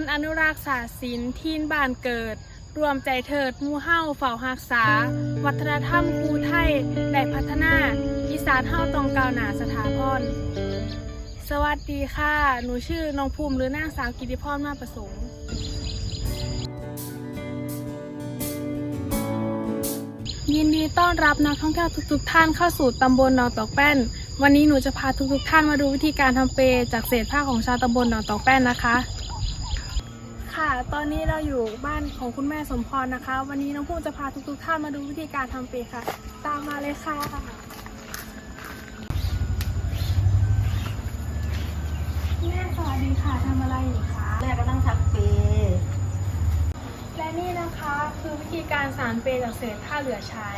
นอนุรักษ์ศาสตร์ศิลป์ทีนบ้านเกิด รวมใจเถิดมู่เฮ้าเฝ้ารักษา วัฒนธรรมครูไทยได้พัฒนา อีสานเฮ้าตองกาวหนาสถาพรสวัสดีค่ะ หนูชื่อน้องภูมิหรือนางสาวกิติพรมาประสงค์ยินดีต้อนรับนักท่องเที่ยวทุก ๆ ท่านเข้าสู่ตำบลหนองตอกแป้น วันนี้หนูจะพาทุก ๆ ท่านมาดูวิธีการทำเปยจากเศษผ้าของชาวตำบลหนองตอกแป้นนะคะ ค่ะ ตอนนี้เราอยู่บ้านของคุณแม่สมพรนะคะ วันนี้น้องภูมิจะพาทุกๆท่านมาดูวิธีการทำเปรย์ค่ะ ตามมาเลยค่ะ แม่สวัสดีค่ะทำอะไรอยู่คะ แม่ก็ต้องทักเปย์และนี่นะคะคือวิธีการสารเปรย์จากเศษผ้าเหลือใช้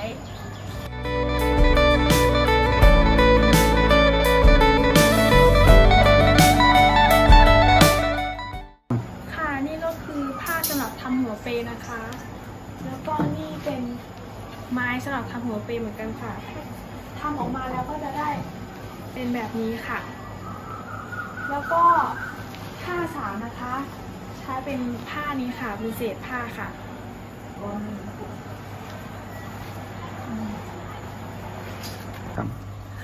ค่ะนี่ก็คือผ้าสำหรับทำหัวเปรย์นะคะ แล้วก็นี่เป็นไม้สำหรับทำหัวเปรย์เหมือนกันค่ะทำออกมาแล้วก็จะได้เป็นแบบนี้ค่ะ แล้วก็ผ้าสาวนะคะ ใช้เป็นผ้านี้ค่ะเป็นเศษผ้าค่ะ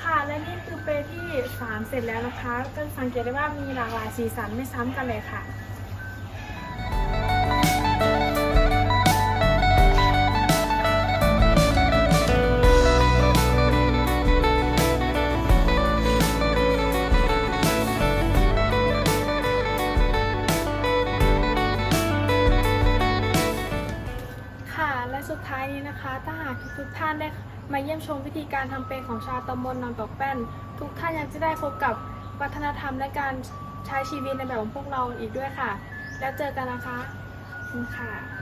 ค่ะและนี่คือเปรย์ที่สารเสร็จแล้วนะคะ ก็สังเกตได้ว่ามีหลากหลายสีสันไม่ซ้ำกันเลยค่ะ สุดท้ายนี้นะคะ ถ้าหากทุกท่านได้มาเยี่ยมชมวิธีการทำเป็นของชาวตำบลนอนตอกแป้น ทุกท่านยังจะได้พบกับวัฒนธรรมและการใช้ชีวิตในแบบของพวกเราอีกด้วยค่ะ แล้วเจอกันนะคะคุณค่ะ